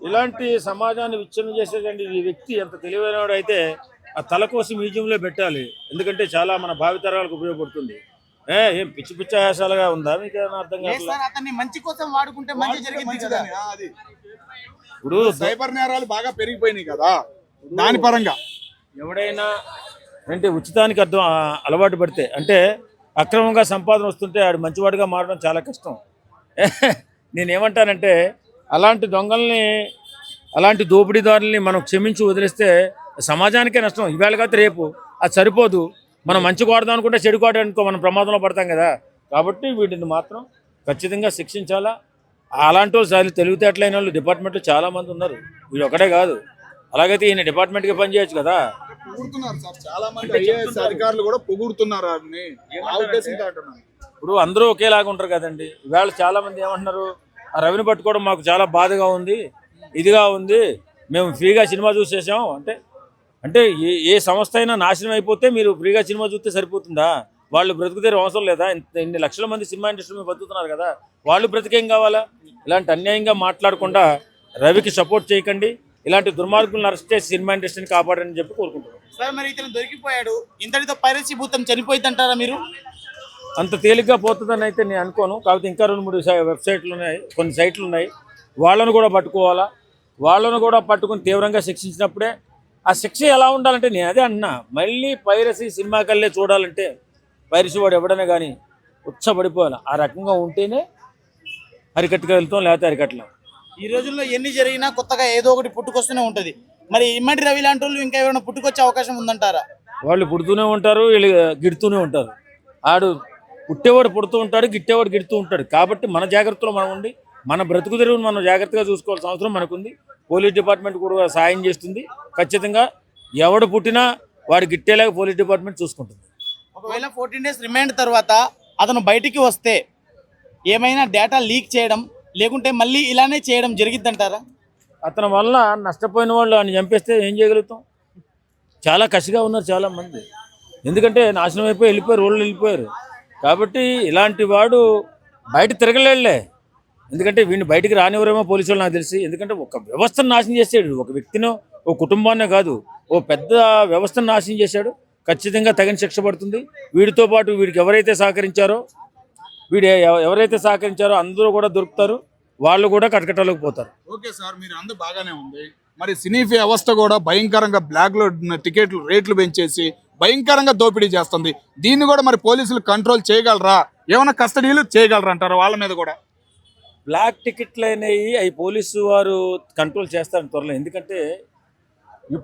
ఇలాంటి సమాజాన్ని విచ్ఛిన్నం చేసేటువంటి ఈ వ్యక్తి ఎంత తెలివైనవాడు అయితే ఆ తల కోసం మ్యూజియంలో పెట్టాలి. ఎందుకంటే చాలా మన భావితరాలకు ఉపయోగపడుతుంది. ఏ ఏం పిచ్చి పిచ్చి ఆయాసాలుగా ఉందా? మీకు ఏమైనా అర్థం అతన్ని మంచి కోసం వాడుకుంటే మంచి జరిగింది కదా. ఇప్పుడు సైబర్ నేరాలు బాగా పెరిగిపోయినాయి కదా. దాని పరంగా. ఎవడైనా అంటే ఉచితానికి అర్థం అలవాటు పడితే అంటే అక్రమంగా సంపాదన వస్తుంటే ఆడు మంచివాడిగా మారడం చాలా కష్టం. నేనేమంటానంటే అలాంటి దొంగల్ని అలాంటి దోపిడీదారుల్ని మనం క్షమించి వదిలేస్తే సమాజానికే నష్టం. ఇవాళ కాదు రేపు. అది సరిపోదు. మనం మంచి కోడదాం అనుకుంటే చెడు కోడనుకో మనం ప్రమాదంలో పడతాం కదా. కాబట్టి వీటిని మాత్రం ఖచ్చితంగా శిక్షించాలా. అలాంటి వాళ్ళు తెలివితేటలైన వాళ్ళు డిపార్ట్మెంట్లో చాలా మంది ఉన్నారు. వీడు ఒకటే కాదు. అలాగైతే ఈయన డిపార్ట్మెంట్కి పని చేయొచ్చు కదా. పొగుడుతున్నారు సార్. చాలా మంది ఐఏఎస్ అధికారులు కూడా పొగుడుతున్నారు ఇప్పుడు అందరూ ఒకేలాగా ఉంటారు కదండి. ఇవాళ చాలా మంది ఏమంటున్నారు? ఆ రవిని పట్టుకోవడం మాకు చాలా బాధగా ఉంది ఇదిగా ఉంది. మేము ఫ్రీగా సినిమా చూసేసాం. అంటే అంటే ఏ ఏ సంస్థ అయినా నాశనం అయిపోతే మీరు ఫ్రీగా సినిమా చూస్తే సరిపోతుందా? వాళ్ళు బ్రతుకుతే అవసరం లేదా? ఇన్ని లక్షల మంది సినిమా ఇండస్ట్రీ బతుకుతున్నారు కదా వాళ్ళు బ్రతికేం కావాలా? ఇలాంటి అన్యాయంగా మాట్లాడకుండా రవికి సపోర్ట్ చేయకండి. ఇలాంటి దుర్మార్గులను అరెస్ట్ చేసి సినిమా ఇండస్ట్రీని కాపాడని చెప్పి కోరుకుంటున్నాం. సార్ మరి ఇతను దొరికిపోయాడు. ఇంతటితో పైరసీ భూతం చనిపోయిందంటారా మీరు? అంత తేలిగ్గా పోతుందని అయితే నేను అనుకోను. కాకపోతే ఇంకా రెండు మూడు వెబ్సైట్లు ఉన్నాయి కొన్ని సైట్లు ఉన్నాయి వాళ్ళను కూడా పట్టుకోవాలా? వాళ్ళను కూడా పట్టుకుని తీవ్రంగా శిక్షించినప్పుడే ఆ శిక్ష ఎలా ఉండాలంటే నేను అదే అన్నా మళ్ళీ పైరసీ సినిమా కల్లే చూడాలంటే పైరసీ వాడు ఎవడనే కానీ ఉచ్చబడిపోవాలి. ఆ రకంగా ఉంటేనే అరికట్టుకెళ్తాం లేకపోతే అరికట్టలేం. ఈ రోజుల్లో ఎన్ని జరిగినా కొత్తగా ఏదో ఒకటి పుట్టుకొస్తూనే ఉంటది. మరి ఇమ్మడి రవి లాంటి వాళ్ళు ఇంకా ఏమైనా పుట్టుకొచ్చే అవకాశం ఉందంటారా? వాళ్ళు పుడుతూనే ఉంటారు వీళ్ళు గిడుతూనే ఉంటారు. ఆడు పుట్టేవాడు పుడుతూ ఉంటాడు గిట్టేవాడు గిడుతూ ఉంటాడు. కాబట్టి మన జాగ్రత్తలో మనం ఉండి మన బ్రతుకు తెరువును మనం జాగ్రత్తగా చూసుకోవాల్సిన అవసరం మనకుంది. పోలీస్ డిపార్ట్మెంట్ కూడా సాయం చేస్తుంది. ఖచ్చితంగా ఎవడు పుట్టినా వాడు గిట్టేలాగా పోలీస్ డిపార్ట్మెంట్ చూసుకుంటుంది. ఒకవేళ ఫోర్టీన్ డేస్ రిమైండ్ తర్వాత అతను బయటికి వస్తే ఏమైనా డేటా లీక్ చేయడం లేకుంటే మళ్ళీ ఇలానే చేయడం జరిగిద్దంటారా? అతని వల్ల నష్టపోయిన వాళ్ళు ఆయన చంపేస్తే ఏం చేయగలుగుతాం? చాలా కసిగా ఉన్నారు చాలా మంది ఎందుకంటే నాశనం అయిపోయి వెళ్ళిపోయారు రోడ్లు వెళ్ళిపోయారు. కాబట్టి ఇలాంటి వాడు బయట తిరగలేడులే. ఎందుకంటే వీడిని బయటికి రానివ్వరేమో పోలీసులు నాకు తెలిసి. ఎందుకంటే ఒక వ్యవస్థను నాశనం చేసాడు. ఒక వ్యక్తినో ఒక కుటుంబాన్నే కాదు. ఓ పెద్ద వ్యవస్థను నాశనం చేశాడు. ఖచ్చితంగా తగిన శిక్ష పడుతుంది. వీడితో పాటు వీడికి ఎవరైతే సహకరించారో వీడు ఎవరైతే సహకరించారో అందరూ కూడా దొరుకుతారు. వాళ్ళు కూడా కటకటాలకు పోతారు. ఓకే సార్ మీరు అందరూ బాగానే ఉంది. మరి సినీ వ్యవస్థ కూడా భయంకరంగా బ్లాక్లో టికెట్లు రేట్లు పెంచేసి భయంకరంగా దోపిడీ చేస్తుంది. దీన్ని కూడా మరి పోలీసులు కంట్రోల్ చేయగలరా? ఏమైనా కస్టడీలు చేయగలరా అంటారా వాళ్ళ మీద కూడా? బ్లాక్ టికెట్లు అనేవి అవి పోలీసు వారు కంట్రోల్ చేస్తారు త్వరలో. ఎందుకంటే